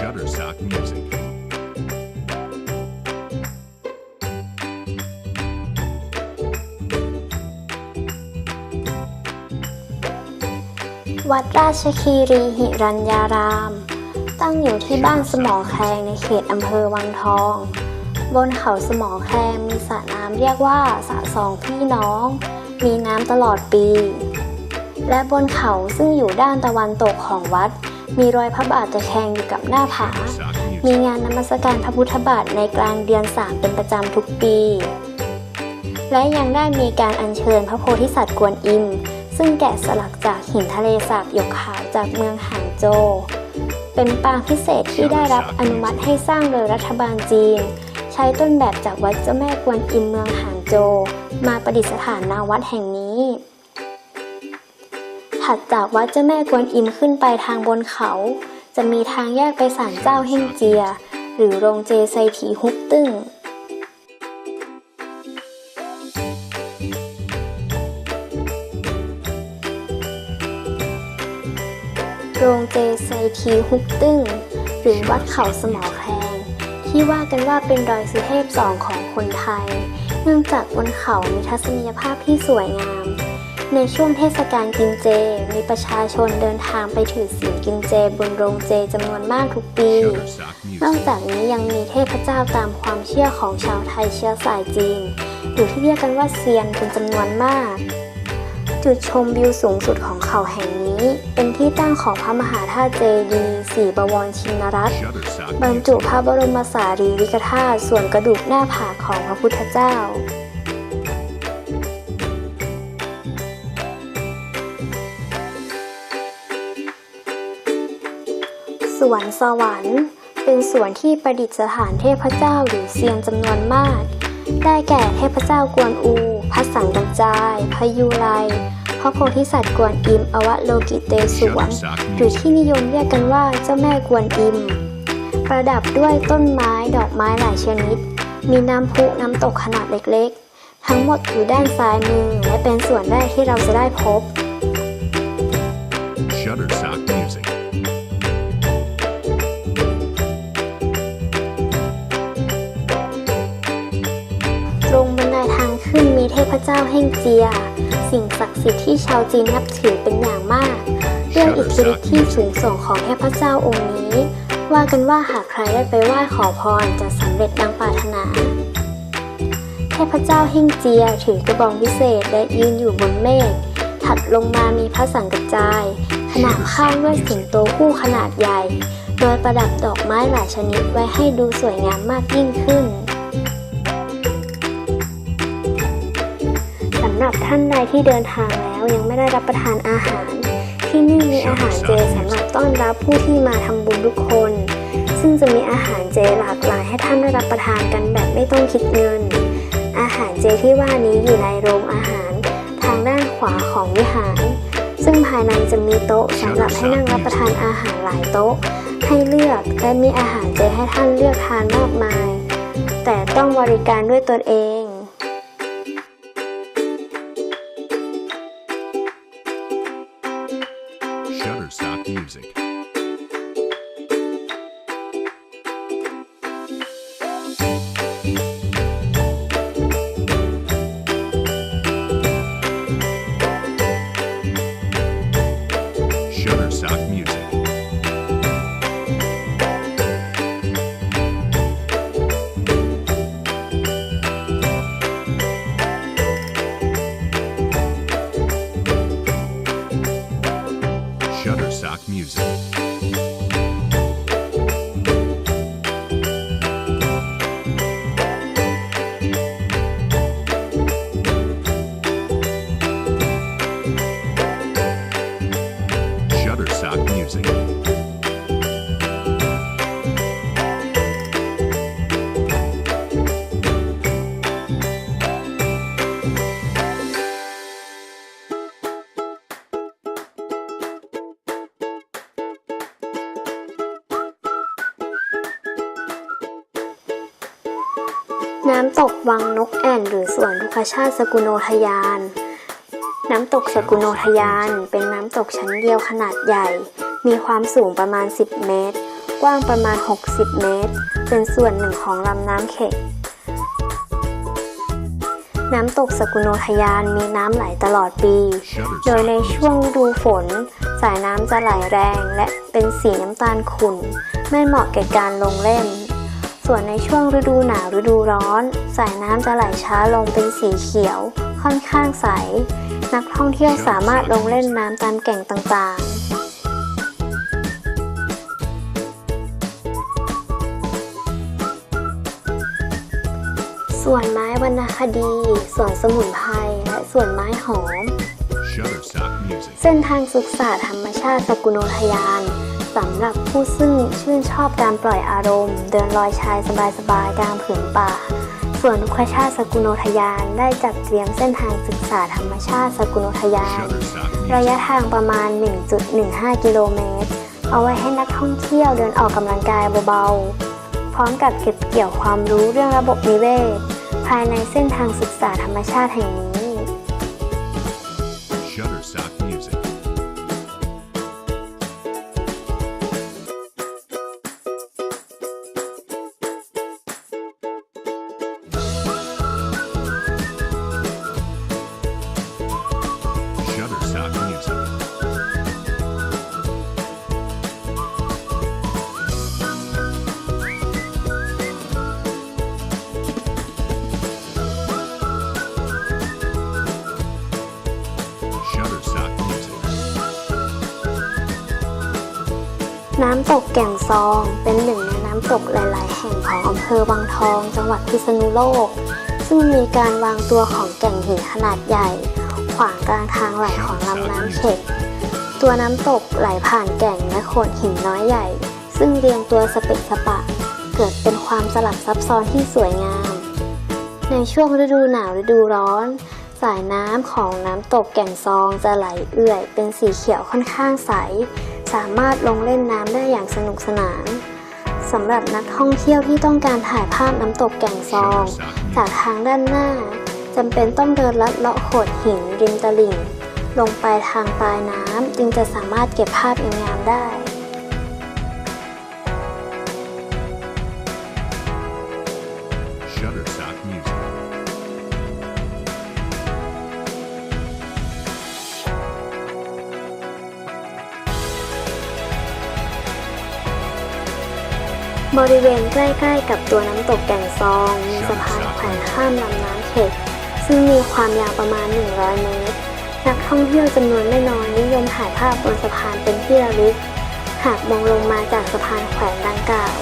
Shutterstock Music. วัดราชคีรีหิรัญญาราม ตั้งอยู่ที่บ้านสมอแคงในเขตอำเภอวังทอง บนเขาสมอแคงมีสระน้ำเรียกว่าสระสองพี่น้อง มีน้ำตลอดปี และบนเขาซึ่งอยู่ด้านตะวันตกของวัด มีรอยพระบาทตะแคงอยู่กับหน้าผา มีงานนมัสการพระพุทธบาทในกลางเดือนสามเป็นประจำทุกปี และยังได้มีการอัญเชิญพระโพธิสัตว์กวนอิม ซึ่งแกะสลักจากหินทะเลสาบหยกขาวจากเมืองหางโจวเป็นปางพิเศษที่ได้รับอนุมัติให้สร้างโดยรัฐบาลจีน ใช้ต้นแบบจากวัดเจ้าแม่กวนอิมเมืองหางโจวมาประดิษฐานณวัดแห่งนี้ ถัดจากวัดเจ้าแม่กวนอิมขึ้นไปทางบนเขา จะมีทางแยกไปศาลเจ้าเฮ่งเจีย หรือโรงเจไซถีฮุกตึ้งโรงเจไซทีฮุกตึ้ง หรือวัดเขาสมอแคงที่ว่ากันว่าเป็นดอยสุเทพสองของคนไทย เนื่องจากบนเขามีทัศนียภาพที่สวยงาม ในช่วงเทศกาลกินเจ มีประชาชนเดินทางไปถือศีลกินเจบนโรงเจจำนวนมากทุกปี Shutterstock นอก Music. จากนี้ยังมีเทพเจ้าตามความเชื่อของชาวไทยเชื้อสายจีนหรือที่เรียกกันว่าเซียนเป็นจำนวนมาก จุดชมวิวสูงสุดของเขาแห่งนี้ เป็นที่ตั้งของพระมหาธาตุเจดีย์สีบวรชินรัตน์ Shutterstock บรรจุ Music. พระบรมสารีริกธาตุส่วนกระดูกหน้าผากของพระพุทธเจ้า สวนสวรรค์ เป็นสวนที่ประดิษฐานเทพเจ้าหรือเซียนจำนวนมาก ได้แก่เทพเจ้ากวนอู พระสังกัจจายพระยูไรพระโพธิสัตว์กวนอิม อวโลกิเตศวร Shutterstock หรือ Music. ที่นิยมเรียกกันว่าเจ้าแม่กวนอิม ประดับด้วยต้นไม้ดอกไม้หลายชนิด มีน้ำพุน้ำตกขนาดเล็กๆ ทั้งหมดอยู่ด้านซ้ายมือ และเป็นส่วนแรกที่เราจะได้พบ Shutterstock าแห่งเจีย สิ่งศักดิ์สิทธิ์ที่ชาวจีนนับถือเป็นอย่างมากเรื่องอิทธิฤทธิ์ที่สูงส่งของเทพเจ้าองค์นี้ ว่ากันว่าหากใครได้ไปไหว้ขอพรจะสำเร็จดังปรารถนา เทพเจ้าเฮ่งเจียถือกระบองวิเศษและยืนอยู่บนเมฆถัดลงมามีพระสังกัจจาย ขนามข้างด้วยสิงโตคู่ขนาดใหญ่ โดยประดับดอกไม้หลายชนิดไว้ให้ดูสวยงามมากยิ่งขึ้น หรับท่านใดที่เดินทางแล้วยังไม่ได้รับประทานอาหาร ที่นี่มีอาหารเจสำหรับต้อนรับผู้ที่มาทำบุญทุกคน ซึ่งจะมีอาหารเจหลากหลายให้ท่านได้รับประทานกันแบบไม่ต้องคิดเงิน อาหารเจที่ว่านี้อยู่ในโรงอาหาร ทางด้านขวาของวิหาร ซึ่งภายในจะมีโต๊ะสำหรับให้นั่งรับประทานอาหารหลายโต๊ะ ให้เลือกและมีอาหารเจให้ท่านเลือกทานมากมาย แต่ต้องบริการด้วยตนเอง Shutterstock Music. น้ำตกวังนกแอ่นหรือสวนรุกขชาติสกุโนทยาน น้ำตกสกุโนทยาน เป็นน้ำตกชั้นเดียวขนาดใหญ่ มีความสูงประมาณ 10 เมตร กว้างประมาณ 60 เมตร เป็นส่วนหนึ่งของลำน้ำเข็กน้ำตกสกุโนทยานมีน้ำไหลตลอดปี โดยในช่วงฤดูฝน สายน้ำจะไหลแรงและเป็นสีน้ำตาลขุ่น ไม่เหมาะแก่การลงเล่น ส่วนในช่วงฤดูหนาวฤดูร้อน สายน้ำจะไหลช้าลงเป็นสีเขียว ค่อนข้างใส นักท่องเที่ยวสามารถลงเล่นน้ำตามแก่งต่างๆส่วนไม้วรรณคดี ส่วนสมุนไพร และส่วนไม้หอม Shutterstock Music. เส้นทางศึกษาธรรมชาติสกุโนทยาน สำหรับผู้ซึ่งชื่นชอบการปล่อยอารมณ์ เดินลอยชายสบายๆกลางผืนป่า ส่วนรุกขชาติสกุโนทยานได้จัดเตรียมเส้นทางศึกษาธรรมชาติสกุโนทยาน ระยะทางประมาณ 1.15 กิโลเมตร เอาไว้ให้นักท่องเที่ยวเดินออกกำลังกายเบาๆ พร้อมกับเก็บเกี่ยวความรู้เรื่องระบบนิเวศภายในเส้นทางศึกษาธรรมชาติแห่งนี้ น้ำตกแก่งซองเป็นหนึ่งในน้ำตกหลาย ๆ แห่งของอำเภอวังทอง จังหวัดพิษณุโลก ซึ่งมีการวางตัวของแก่งหินขนาดใหญ่ ขวางกลางทางไหลของลำน้ำเข็กตัวน้ำตกไหลผ่านแก่งและโขดหินน้อยใหญ่ ซึ่งเรียงตัวสเปะสปะ เกิดเป็นความสลับซับซ้อนที่สวยงาม ในช่วงฤดูหนาวฤดูร้อน สายน้ำของน้ำตกแก่งซองจะไหลเอื่อย เป็นสีเขียวค่อนข้างใส สามารถลงเล่นน้ำได้อย่างสนุกสนานสำหรับนักท่องเที่ยวที่ต้องการถ่ายภาพน้ำตกแก่งซอง จากทางด้านหน้าจำเป็นต้องเดินลัดเลาะโขดหินริมตลิ่ง ลงไปทางปลายน้ำจึงจะสามารถเก็บภาพงามได้ บริเวณใกล้ ๆ กับตัวน้ำตกแก่งซอง มีสะพานแขวนข้ามลำน้ำเข็กซึ่งมีความยาวประมาณ 100 เมตร นักท่องเที่ยวจำนวนไม่น้อยนิยมถ่ายภาพบนสะพานเป็นที่ระลึก หากมองลงมาจากสะพานแขวนดังกล่าว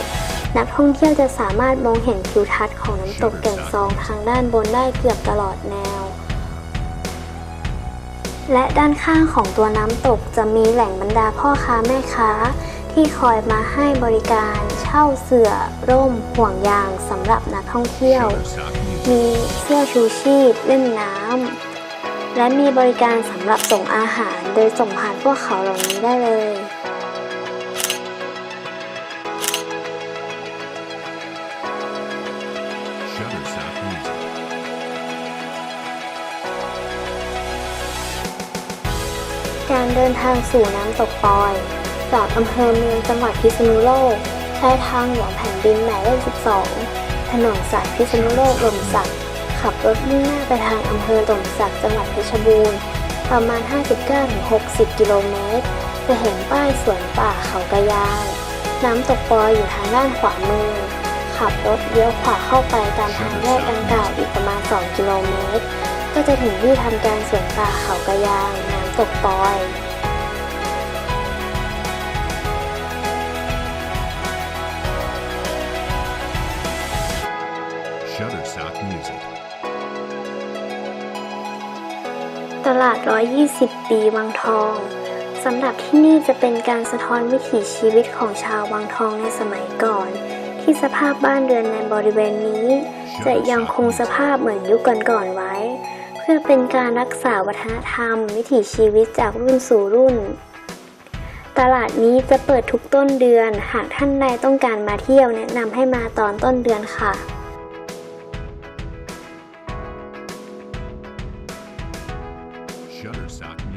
นักท่องเที่ยวจะสามารถมองเห็นทิวทัศน์ของน้ำตกแก่งซองทางด้านบนได้เกือบตลอดแนว และด้านข้างของตัวน้ำตกจะมีแหล่งบรรดาพ่อค้าแม่ค้า ที่คอยมาให้บริการเช่าเสื่อร่มห่วงยางสำหรับนักท่องเที่ยว Shutterstock Music. มีเสื้อชูชีพเล่นน้ำและมีบริการสำหรับส่งอาหารโดยส่งผ่านพวกเขาเหล่านี้ได้เลย Shutterstock Music. การเดินทางสู่น้ำตกปอย จากอำเภอเมืองจังหวัดพิษณุโลก ใช้ทางหลวงแผ่นดินหมายเลข 12 ถนนสายพิษณุโลกลมสักขับรถมุ่งหน้าไปทางอำเภอหล่มสักจังหวัดเพชรบูรณ์ ประมาณ 59-60 กิโลเมตร จะเห็นป้ายสวนป่าเขากระยาง น้ำตกปอยอยู่ทางด้านขวามือ ขับรถเลี้ยวขวาเข้าไปตามทางแยกดังกล่าวอีกประมาณ 2 กิโลเมตร ก็จะถึงที่ทำการสวนป่าเขากระยาง น้ำตกปอย ตลาด 120 ปีวังทอง สำหรับที่นี่จะเป็นการสะท้อนวิถีชีวิตของชาววังทองในสมัยก่อน ที่สภาพบ้านเรือนในบริเวณนี้ จะยังคงสภาพเหมือนยุคก่อนๆไว้ เพื่อเป็นการรักษาวัฒนธรรม วิถีชีวิตจากรุ่นสู่รุ่น ตลาดนี้จะเปิดทุกต้นเดือน หากท่านใดต้องการมาเที่ยวแนะนำให้มาตอนต้นเดือนค่ะ Shutterstock